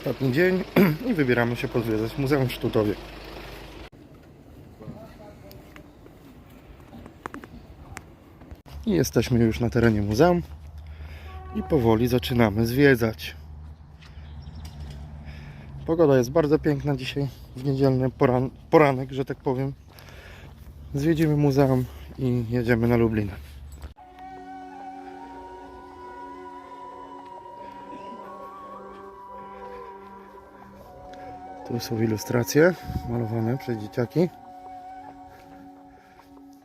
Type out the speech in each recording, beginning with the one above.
Ostatni dzień i wybieramy się pozwiedzać Muzeum w Sztutowie. I jesteśmy już na terenie muzeum i powoli zaczynamy zwiedzać. Pogoda jest bardzo piękna dzisiaj, w niedzielny poran poranek, że tak powiem. Zwiedzimy muzeum i jedziemy na Lublin. Tu są ilustracje malowane przez dzieciaki.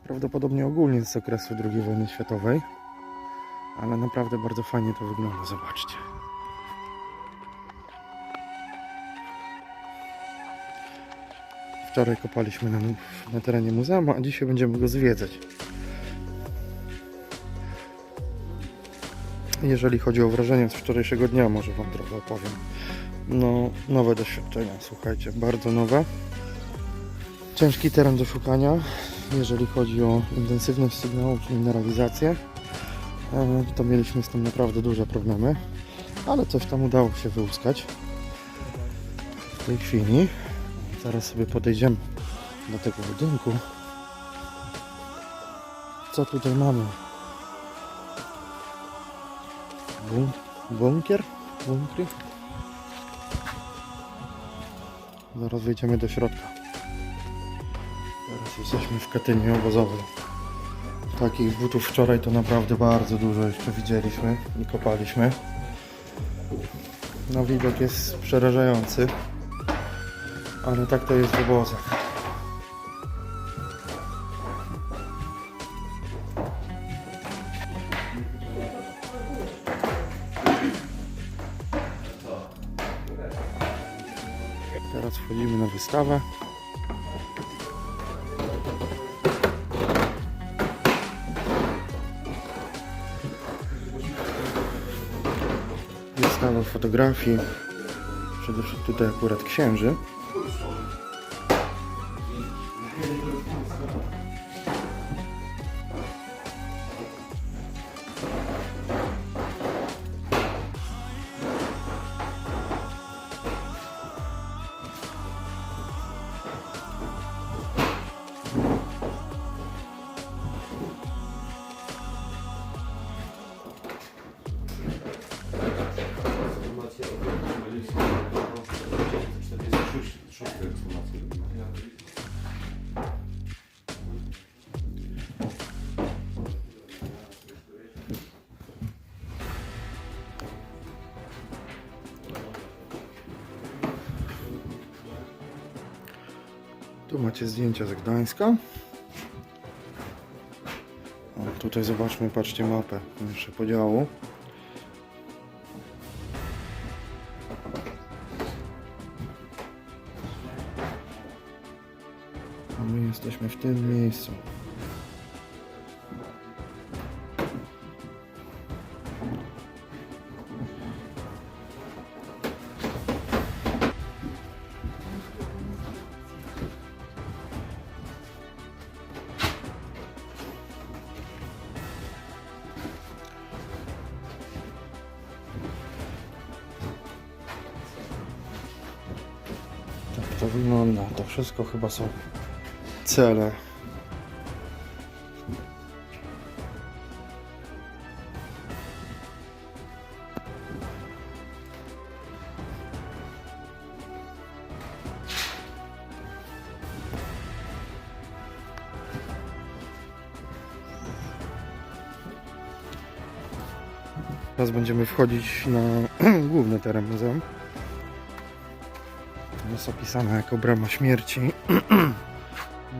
Prawdopodobnie ogólnie z okresu II wojny światowej. Ale naprawdę bardzo fajnie to wygląda, zobaczcie. Wczoraj kopaliśmy na, na terenie muzeum, a dzisiaj będziemy go zwiedzać. Jeżeli chodzi o wrażenia z wczorajszego dnia, może Wam trochę opowiem. No, nowe doświadczenia, słuchajcie, bardzo nowe. Ciężki teren do szukania, jeżeli chodzi o intensywność sygnału, czyli mineralizację. E, To mieliśmy z tym naprawdę duże problemy, ale coś tam udało się wyłuskać w tej chwili. Zaraz sobie podejdziemy do tego budynku. Co tutaj mamy? Bun bunkier? Bunkry? Zaraz wejdziemy do środka. Teraz jesteśmy w Katyniu obozowej. Takich butów wczoraj to naprawdę bardzo dużo jeszcze widzieliśmy i kopaliśmy. No widok jest przerażający. Ale tak to jest w obozach. Wystawę. Wystawa fotografii. Przede wszystkim tutaj akurat księży. Tu macie zdjęcia z Gdańska. O, tutaj zobaczmy, patrzcie mapę jeszcze podziału. My jesteśmy w tym miejscu. To wygląda. To wszystko chyba są cele. Teraz będziemy wchodzić na główny teren muzeum. Jest opisana jako brama śmierci.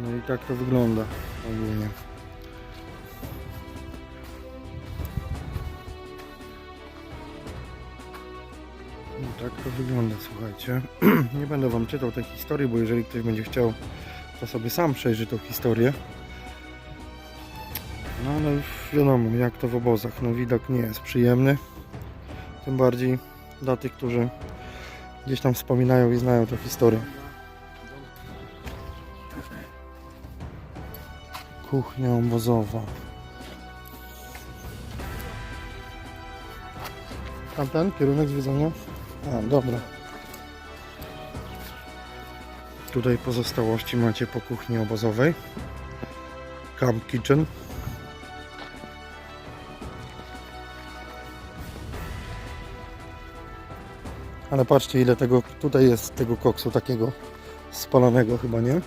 No i tak to wygląda ogólnie. No tak to wygląda, słuchajcie. Nie będę wam czytał tej historii, bo jeżeli ktoś będzie chciał, to sobie sam przejrzy tą historię. No ale już wiadomo, jak to w obozach. No widok nie jest przyjemny. Tym bardziej dla tych, którzy gdzieś tam wspominają i znają tę historię. Kuchnia obozowa. Tamten kierunek zwiedzania? A, dobra. Tutaj pozostałości macie po kuchni obozowej. Camp Kitchen. Ale patrzcie ile tego, tutaj jest tego koksu takiego spalonego chyba, nie?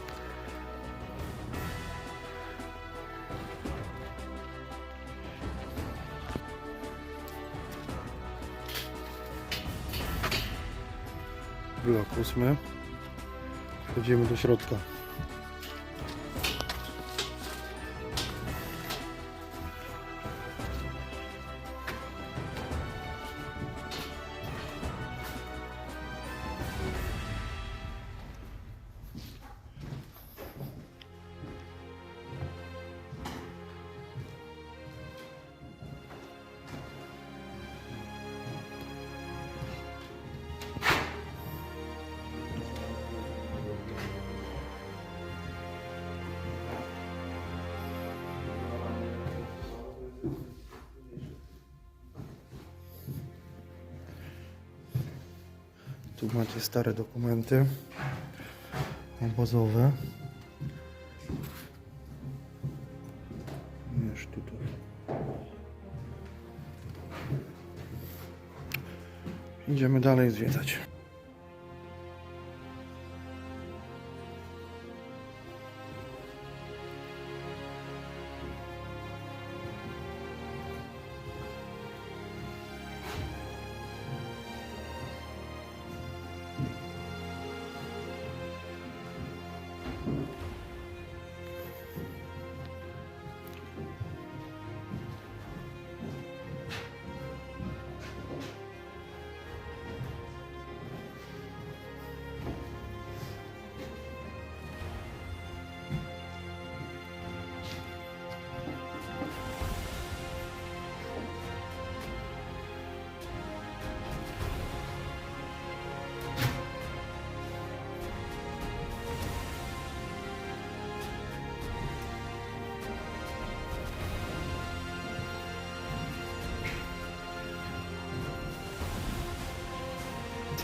Blok ósmy. Wchodzimy do środka. Macie stare dokumenty obozowe. Już tutaj. Idziemy dalej zwiedzać.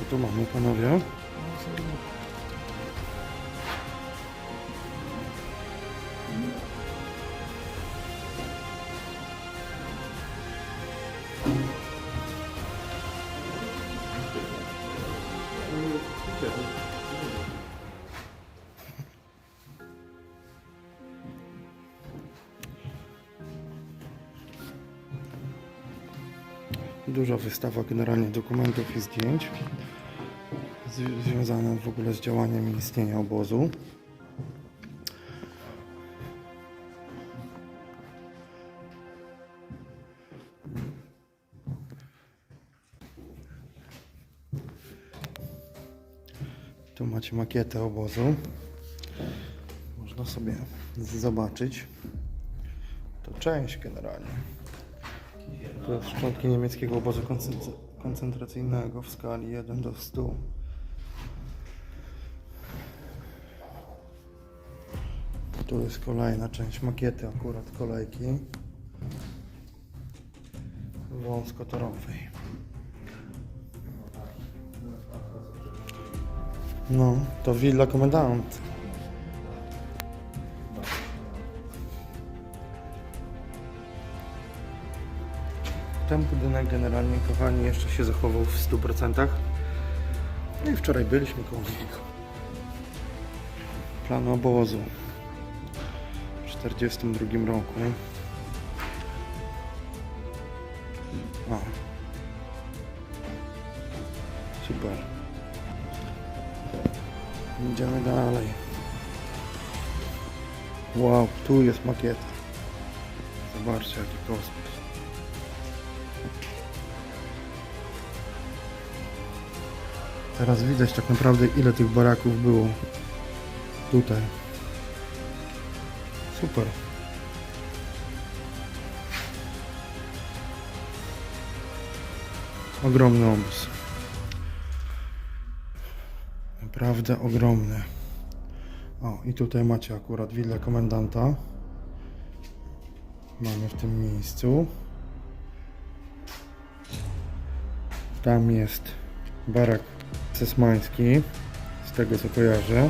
Co tu mamy panowie? Duża wystawa generalnie dokumentów i zdjęć związana w ogóle z działaniem istnienia obozu. Tu macie makietę obozu. Można sobie zobaczyć. To część generalnie. To jest szczątki niemieckiego obozu koncentra- koncentracyjnego w skali 1 do 100. Tu jest kolejna część makiety akurat kolejki wąskotorowej. No, to Villa Komendant. Ten budynek generalnie, kochani, jeszcze się zachował w 100%. No i wczoraj byliśmy koło niego. Plan obozu w 42 roku. O. Super. Idziemy dalej. Wow, tu jest makieta. Zobaczcie jaki kosmos. Teraz widać tak naprawdę ile tych baraków było tutaj. Super. Ogromny obóz. Naprawdę ogromny. O, i tutaj macie akurat willę komendanta. Mamy w tym miejscu. Tam jest barak Sesmański, z tego co kojarzę.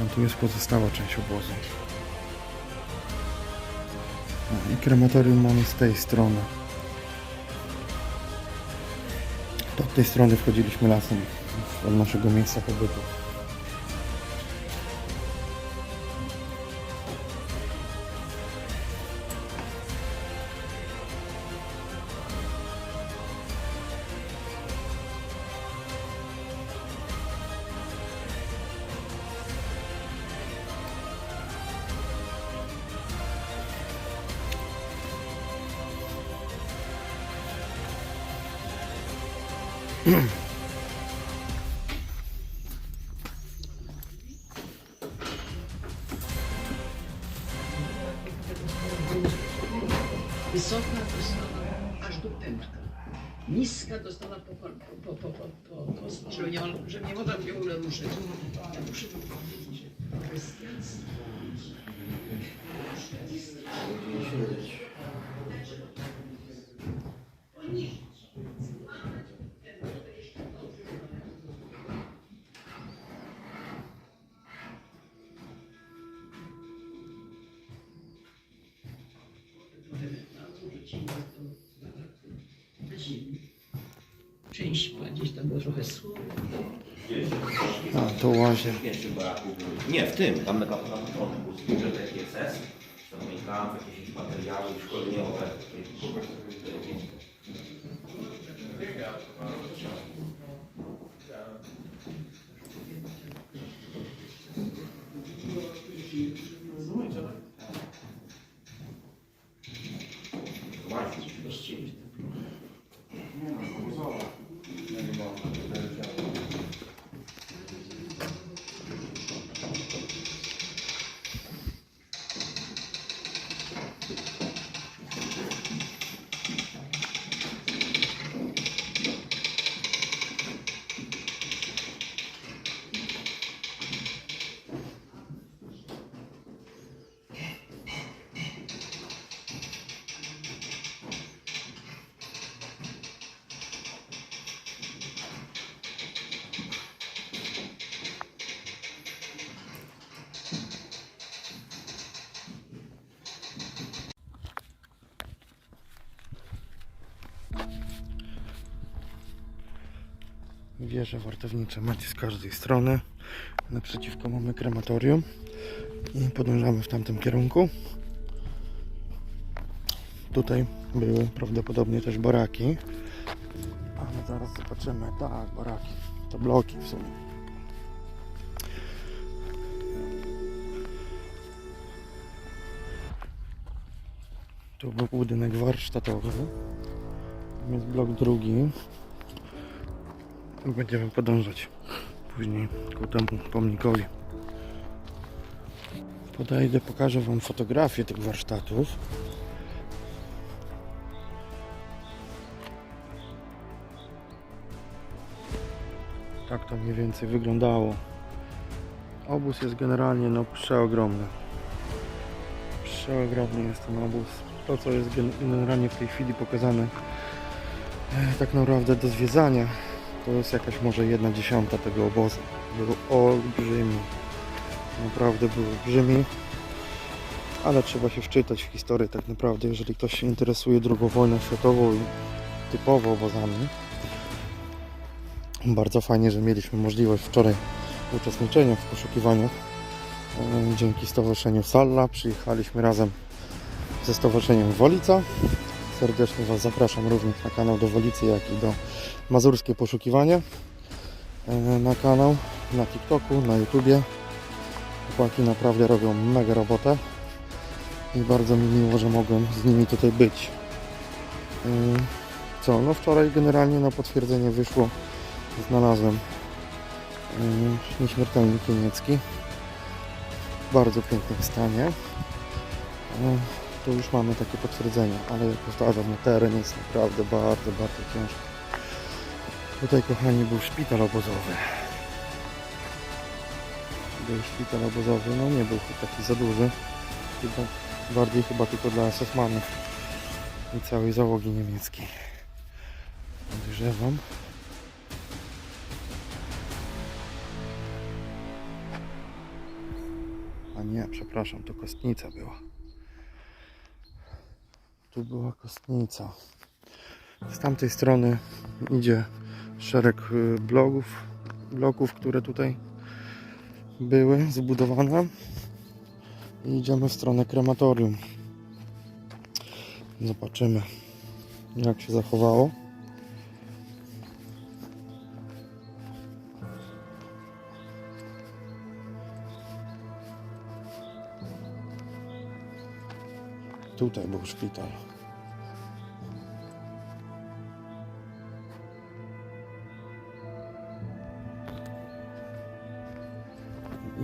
A tu jest pozostała część obozu. I krematorium mamy z tej strony. To od tej strony wchodziliśmy lasem od naszego miejsca pobytu. Wysoka dostała aż do pępka. Niska dostała po, po, po, po, po, żeby nie, żeby nie mnie w ogóle ruszyć. Ja muszę tu powiedzieć, że Baraku był. Nie, w tym, tam na na pamiętałem jakieś materiały szkoleniowe. Właśnie, Wieże wartownicze macie z każdej strony. Naprzeciwko mamy krematorium i podążamy w tamtym kierunku. Tutaj były prawdopodobnie też baraki. Ale zaraz zobaczymy. Tak, baraki. To bloki w sumie. Tu był budynek warsztatowy. Jest blok drugi. Będziemy podążać później ku temu pomnikowi. Podejdę, pokażę Wam fotografię tych warsztatów. Tak to mniej więcej wyglądało. Obóz jest generalnie no przeogromny. Przeogromny jest ten obóz. To co jest gen- generalnie w tej chwili pokazane e, tak naprawdę do zwiedzania to jest jakaś może jedna dziesiąta tego obozu. Był olbrzymi. Naprawdę był olbrzymi. Ale trzeba się wczytać w historię tak naprawdę, jeżeli ktoś się interesuje II wojną światową i typowo obozami. Bardzo fajnie, że mieliśmy możliwość wczoraj uczestniczenia w poszukiwaniach. E, Dzięki Stowarzyszeniu Salla przyjechaliśmy razem ze Stowarzyszeniem Wolica. Serdecznie Was zapraszam również na kanał do Wolicy, jak i do Mazurskie Poszukiwania e, na kanał, na TikToku, na YouTubie. Chłopaki naprawdę robią mega robotę i bardzo mi miło, że mogłem z nimi tutaj być. E, Co, no wczoraj generalnie na potwierdzenie wyszło, znalazłem e, nieśmiertelnik niemiecki w bardzo pięknym stanie. Tu już mamy takie potwierdzenie, ale jak powtarzam, no teren jest naprawdę bardzo, bardzo ciężki. Tutaj, kochani, był szpital obozowy. Był szpital obozowy, no nie był taki za duży. Chyba, bardziej chyba tylko dla SS-manów i całej załogi niemieckiej. Podejrzewam. A nie, przepraszam, to kostnica była. Tu była kostnica. Z tamtej strony idzie szereg y, blogów, bloków, które tutaj były zbudowane. I idziemy w stronę krematorium. Zobaczymy, jak się zachowało. Tutaj był szpital.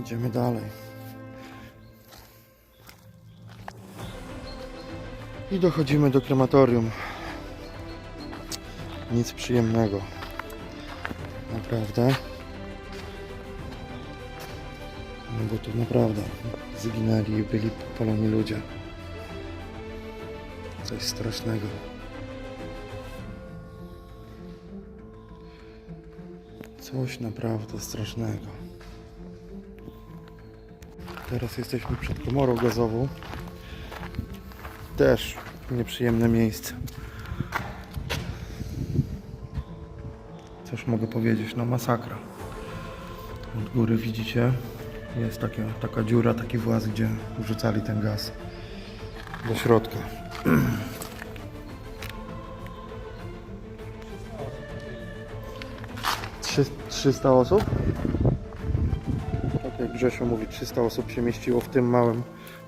Idziemy dalej. I dochodzimy do krematorium. Nic przyjemnego. Naprawdę. No bo tu naprawdę zginęli i byli popaleni ludzie. Coś strasznego. Coś naprawdę strasznego. Teraz jesteśmy przed komorą gazową. Też nieprzyjemne miejsce. Cóż mogę powiedzieć, no masakra. Od góry widzicie, jest takie, taka dziura, taki właz, gdzie wrzucali ten gaz do środka. Trzy- 300 osób? Tak jak Grzesio mówi, 300 osób się mieściło w tym małym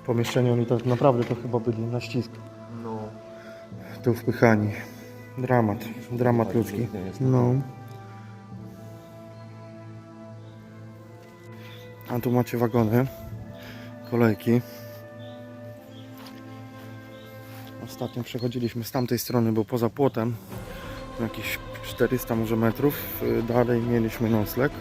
pomieszczeniu. Oni to naprawdę to chyba byli na ścisk. No. Tu wpychani. Dramat. Dramat ludzki. No. A tu macie wagony. Kolejki. Ostatnio przechodziliśmy z tamtej strony, bo poza płotem jakieś 400 może metrów y, dalej mieliśmy nocleg.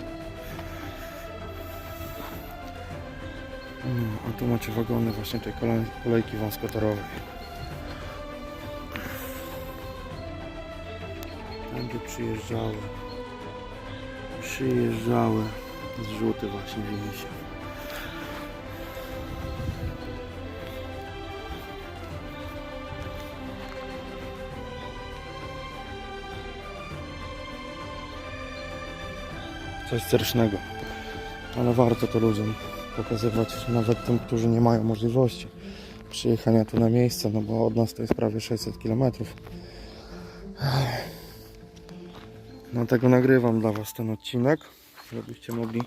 No, a tu macie wagony właśnie tej kolej, kolejki wąskotorowej. Tędy przyjeżdżały. Przyjeżdżały zrzuty właśnie widzicie. Coś strasznego. Ale warto to ludziom pokazywać, nawet tym, którzy nie mają możliwości przyjechania tu na miejsce, no bo od nas to jest prawie 600 km. Dlatego nagrywam dla Was ten odcinek, żebyście mogli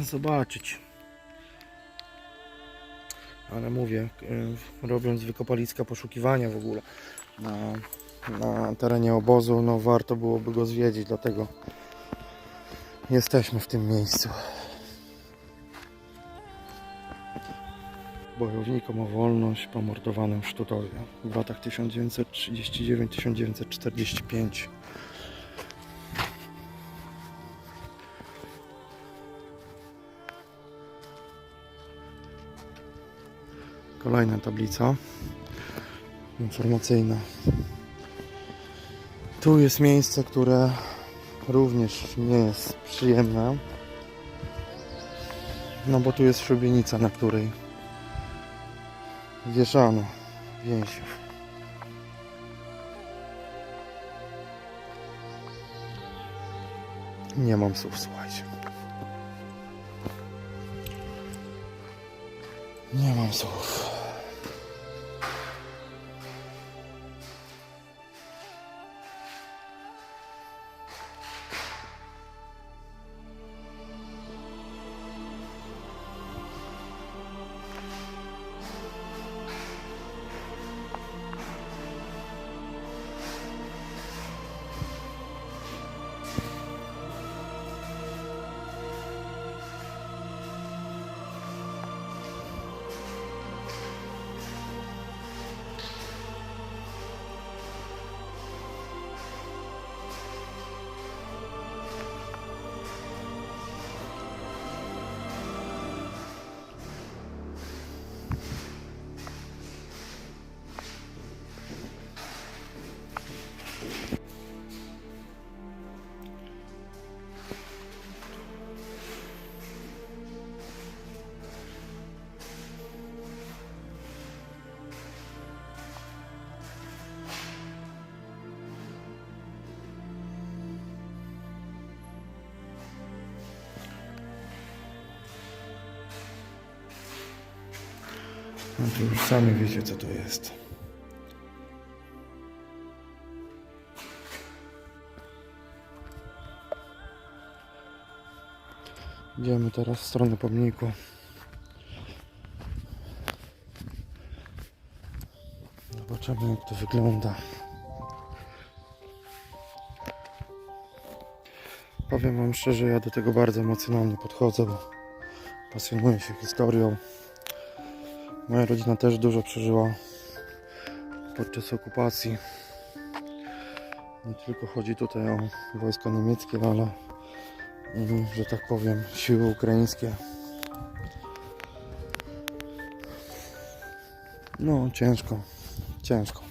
zobaczyć. Ale mówię, y, robiąc wykopaliska poszukiwania w ogóle na, na terenie obozu, no warto byłoby go zwiedzić, dlatego jesteśmy w tym miejscu. Bojownikom o wolność pomordowanym w Sztutowie w latach 1939-1945. Kolejna tablica informacyjna. Tu jest miejsce, które również nie jest przyjemne. No bo tu jest szubienica, na której wieszano więźniów. Nie mam słów, słuchajcie. Nie mam słów. No to już sami wiecie co to jest. Idziemy teraz w stronę pomniku. Zobaczymy jak to wygląda. Powiem Wam szczerze, ja do tego bardzo emocjonalnie podchodzę, bo pasjonuję się historią. Moja rodzina też dużo przeżyła podczas okupacji. Nie tylko chodzi tutaj o wojska niemieckie, ale mm, że tak powiem siły ukraińskie. No ciężko, ciężko.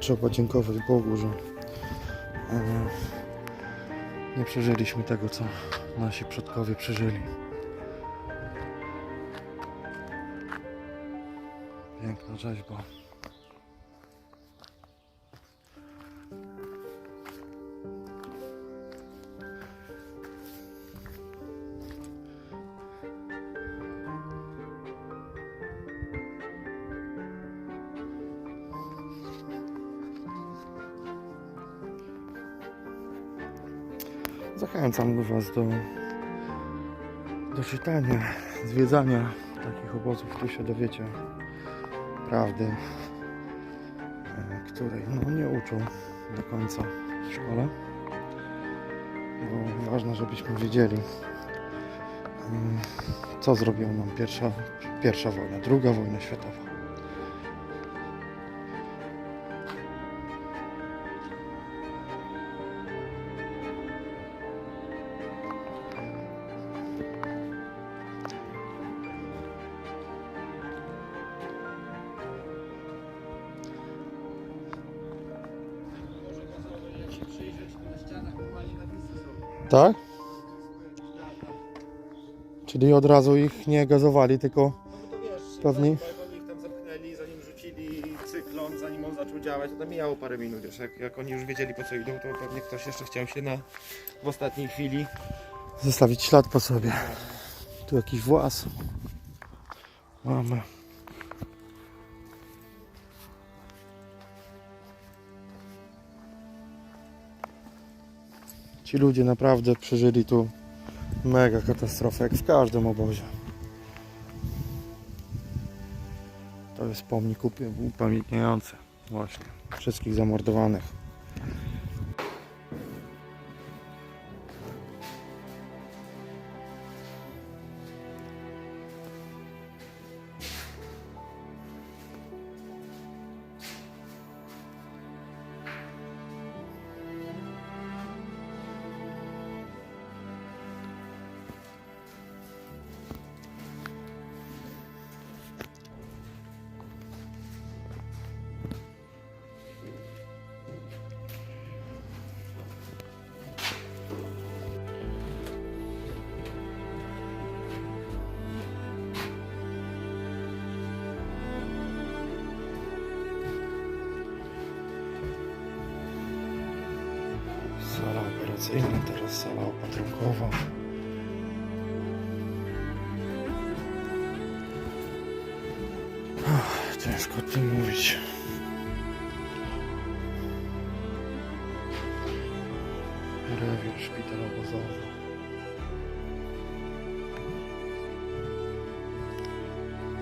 Trzeba dziękować Bogu, że e, nie przeżyliśmy tego, co nasi przodkowie przeżyli. Piękna rzeźba. Zachęcam Was do, do czytania, zwiedzania takich obozów. Tu się dowiecie prawdy, e, której no, nie uczą do końca w szkole. Bo ważne, żebyśmy wiedzieli, em, co zrobiła nam pierwsza, pierwsza wojna, druga wojna światowa. Czyli od razu ich nie gazowali, tylko No to wiesz, Pewnie. jak oni ich tam zamknęli, zanim rzucili cyklon, zanim on zaczął działać, to tam mijało parę minut już. Jak, jak oni już wiedzieli po co idą, to pewnie ktoś jeszcze chciał się na w ostatniej chwili. zostawić ślad po sobie. Tu jakiś włas. Mamy. Ci ludzie naprawdę przeżyli tu mega katastrofę, jak w każdym obozie. To jest pomnik upamiętniający właśnie wszystkich zamordowanych. Teraz sala opatrunkowa. Ciężko o tym mówić. Rewir, szpital obozowy.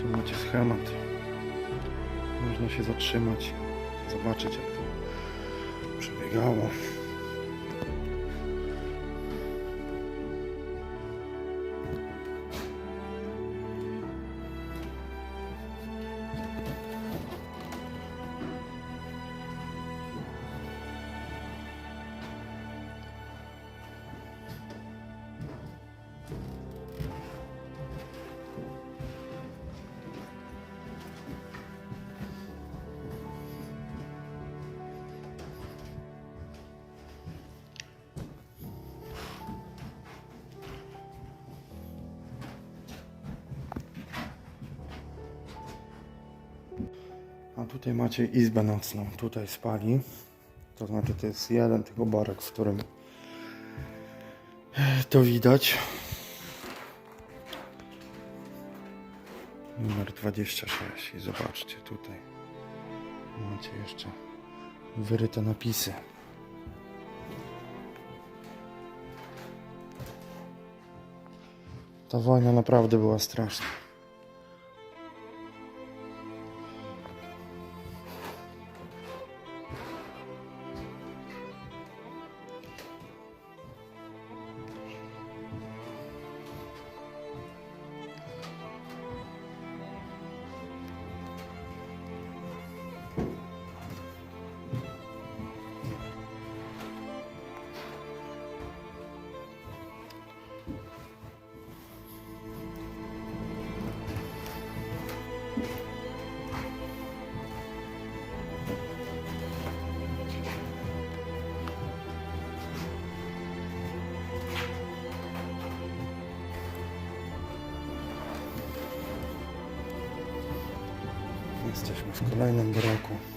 Tu macie schemat. Można się zatrzymać, zobaczyć jak to przebiegało. Tutaj macie izbę nocną, tutaj spali. To znaczy to jest jeden tylko barek, w którym e, to widać. Numer 26 i zobaczcie tutaj macie jeszcze wyryte napisy. Ta wojna naprawdę była straszna. Jesteśmy w kolejnym bloku.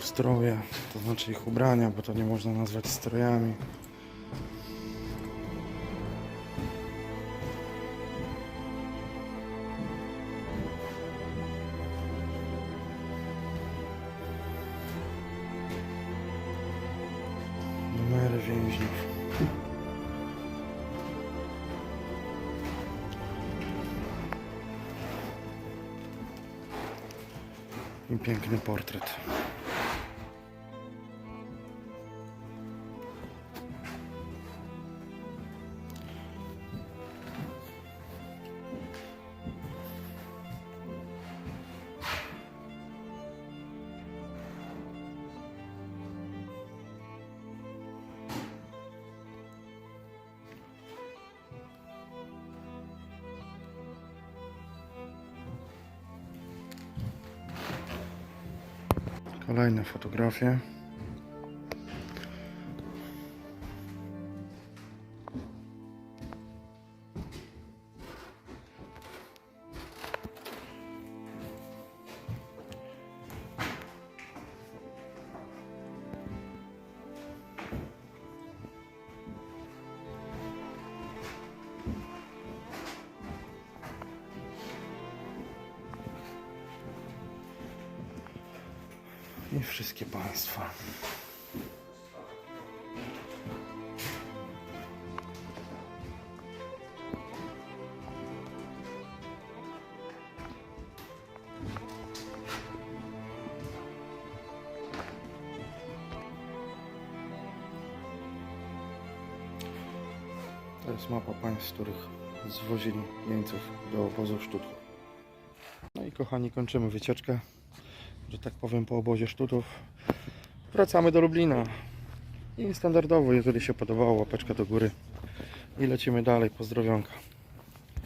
Tu stroje, to znaczy ich ubrania, bo to nie można nazwać strojami. Numery więźniów. I piękny portret. Kolejne fotografie. I wszystkie państwa. To jest mapa państw, z których zwozili jeńców do obozu Sztutów. No i kochani, kończymy wycieczkę że tak powiem, po obozie sztutów. Wracamy do Lublina. I standardowo, jeżeli się podobało, łapeczka do góry. I lecimy dalej. Pozdrowionka.